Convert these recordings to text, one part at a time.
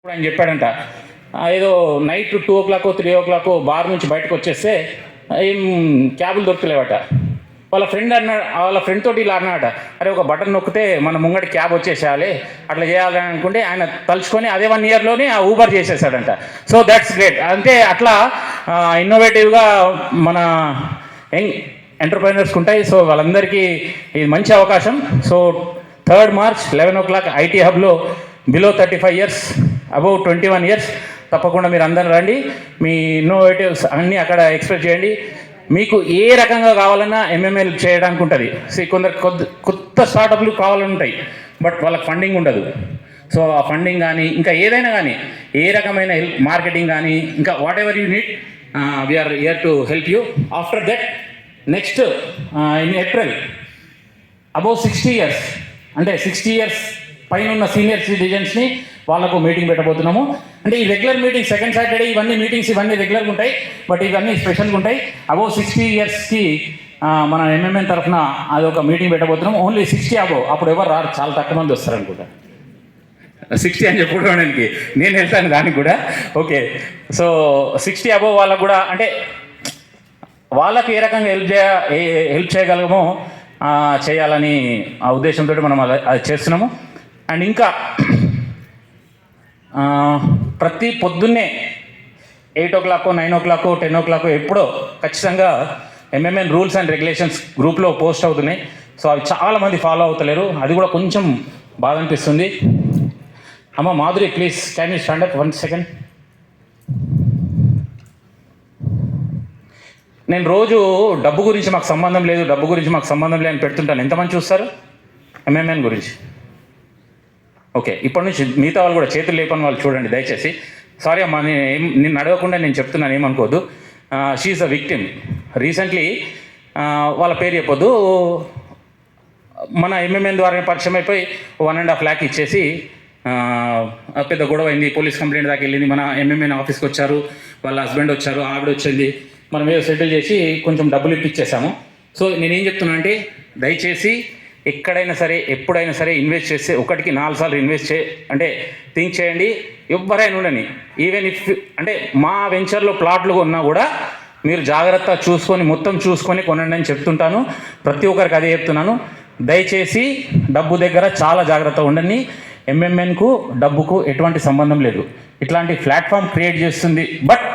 ఇప్పుడు ఆయన చెప్పాడంట. ఏదో night two o'clock three o'clock bar నుంచి బయటకు వచ్చేస్తే ఏం క్యాబులు దొరకలేవట వాళ్ళ ఫ్రెండ్ అన్నాడు వాళ్ళ ఫ్రెండ్ తోటి ఇలా అన్నాడట. అరే ఒక బటన్ నొక్కితే మన ముంగడి క్యాబ్ వచ్చేసేయాలి అట్లా చేయాలని అనుకుంటే ఆయన తలుచుకొని అదే వన్ ఇయర్లోనే ఆ ఊబర్ చేసేసాడంట. సో దట్స్ గ్రేట్ అంటే అట్లా ఇన్నోవేటివ్గా మన యంగ్ ఎంటర్ప్రైనర్స్కి ఉంటాయి. సో వాళ్ళందరికీ ఇది మంచి అవకాశం. So third March eleven o'clock IT హబ్లో below thirty five years above twenty one years తప్పకుండా మీరు అందరూ రండి. మీ ఇన్నోవేటివ్స్ అన్నీ అక్కడ ఎక్స్ప్రెస్ చేయండి. మీకు ఏ రకంగా కావాలన్నా ఎంఎంఎల్ చేయడానికి ఉంటుంది. సో కొందరు కొద్ది కొత్త స్టార్టప్లు కావాలని ఉంటాయి బట్ వాళ్ళకి ఫండింగ్ ఉండదు. సో ఆ ఫండింగ్ కానీ ఇంకా ఏదైనా కానీ ఏ రకమైన హెల్ప్ మార్కెటింగ్ కానీ ఇంకా whatever you need we are here to help you after that next in April above sixty years అంటే సిక్స్టీ ఇయర్స్ పైన ఉన్న సీనియర్ సిటిజన్స్ని వాళ్ళకు మీటింగ్ పెట్టబోతున్నాము. అంటే ఈ రెగ్యులర్ మీటింగ్ సెకండ్ సాటర్డే ఇవన్నీ మీటింగ్స్ ఇవన్నీ రెగ్యులర్గా ఉంటాయి బట్ ఇవన్నీ స్పెషల్గా ఉంటాయి. అబౌవ్ సిక్స్టీ ఇయర్స్కి మన ఎంఎంఎన్ తరఫున అది ఒక మీటింగ్ పెట్టబోతున్నాం ఓన్లీ సిక్స్టీ అబౌవ్ అప్పుడు ఎవరు రారు చాలా తక్కువ మంది వస్తారు అనుకుంటా. సిక్స్టీ అని చెప్పుకోవడానికి నేను వెళ్తాను దానికి కూడా. ఓకే. సో సిక్స్టీ అబౌవ్ వాళ్ళకు కూడా అంటే వాళ్ళకి ఏ రకంగా హెల్ప్ చేయ హెల్ప్ చేయగలమో చేయాలని ఆ ఉద్దేశంతో మనం అలా- అది చేస్తున్నాము. అండ్ ఇంకా ప్రతి పొద్దున్నే eight o'clock nine o'clock ten o'clock ఎప్పుడో ఖచ్చితంగా ఎంఎంఎన్ రూల్స్ అండ్ రెగ్యులేషన్స్ గ్రూప్లో పోస్ట్ అవుతున్నాయి. సో అవి చాలామంది ఫాలో అవుతలేరు. అది కూడా కొంచెం బాధ అనిపిస్తుంది. అమ్మ Madhuri please can you stand up one second నేను రోజు డబ్బు గురించి మాకు సంబంధం లేదు డబ్బు గురించి మాకు సంబంధం లేదు అని పెడుతుంటాను. ఎంతమంది చూస్తారు? ఎంఎంఎన్ గురించి. ఓకే ఇప్పటి నుంచి మిగతా వాళ్ళు కూడా చేతులు లేపని వాళ్ళు చూడండి దయచేసి. సారీ అమ్మా నేను ఏం నిన్ను అడగకుండా నేను చెప్తున్నాను ఏమనుకోవద్దు. షీఈ్ అ విక్టిమ్ రీసెంట్లీ వాళ్ళ పేరు చెప్పొద్దు. మన ఎంఎంఎన్ ద్వారా పరిచయం అయిపోయి వన్ అండ్ హాఫ్ ల్యాక్ ఇచ్చేసి పెద్ద గొడవ అయింది పోలీస్ కంప్లైంట్ దాకా వెళ్ళింది మన ఎంఎంఎన్ ఆఫీస్కి వచ్చారు వాళ్ళ హస్బెండ్ వచ్చారు ఆవిడ వచ్చింది. మనం ఏదో సెటిల్ చేసి కొంచెం డబ్బులు ఇప్పించేసాము సో నేనేం చెప్తున్నా అంటే దయచేసి ఎక్కడైనా సరే ఎప్పుడైనా సరే ఇన్వెస్ట్ చేస్తే ఒకటికి నాలుగు సార్లు ఇన్వెస్ట్ చే అంటే థింక్ చేయండి. ఎవరైనా ఉండని. ఈవెన్ ఇఫ్ అంటే మా వెంచర్లో ప్లాట్లు ఉన్నా కూడా మీరు జాగ్రత్త చూసుకొని మొత్తం చూసుకొని కొనండి అని చెప్తుంటాను. ప్రతి ఒక్కరికి అదే చెప్తున్నాను. దయచేసి డబ్బు దగ్గర చాలా జాగ్రత్త ఉండండి. ఎంఎంఎన్కు డబ్బుకు ఎటువంటి సంబంధం లేదు. ఇట్లాంటి ప్లాట్ఫామ్ క్రియేట్ చేస్తుంది. బట్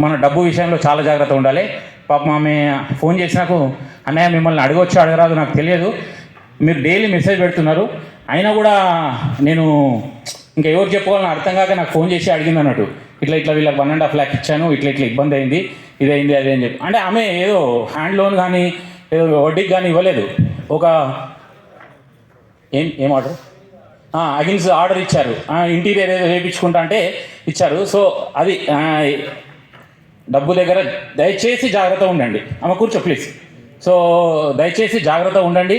మన డబ్బు విషయంలో చాలా జాగ్రత్త ఉండాలి. పాపం ఆమె ఫోన్ చేసి నాకు అన్నయ్య మిమ్మల్ని అడగొచ్చు అడగరాదు నాకు తెలియదు. మీరు డైలీ మెసేజ్ పెడుతున్నారు. అయినా కూడా నేను ఇంకా ఎవరు చెప్పుకోవాలని అర్థం కాక నాకు ఫోన్ చేసి అడిగింది అన్నట్టు. ఇట్లా ఇట్లా వీళ్ళకి వన్ అండ్ హాఫ్ ల్యాక్ ఇచ్చాను ఇట్లా ఇట్లా ఇబ్బంది అయింది ఇదైంది అదే అని చెప్పి. అంటే ఆమె ఏదో హ్యాండ్ లోన్ కానీ ఏదో వడ్డీకి కానీ ఇవ్వలేదు. ఒక ఏం ఏం ఆర్డర్ అగిన్స్ ఆర్డర్ ఇచ్చారు. ఇంటీరియర్ ఏదో వేయించుకుంటా అంటే ఇచ్చారు. సో అది డబ్బు దగ్గర దయచేసి జాగ్రత్త ఉండండి. ఆమె కూర్చో ప్లీజ్ సో దయచేసి జాగ్రత్త ఉండండి.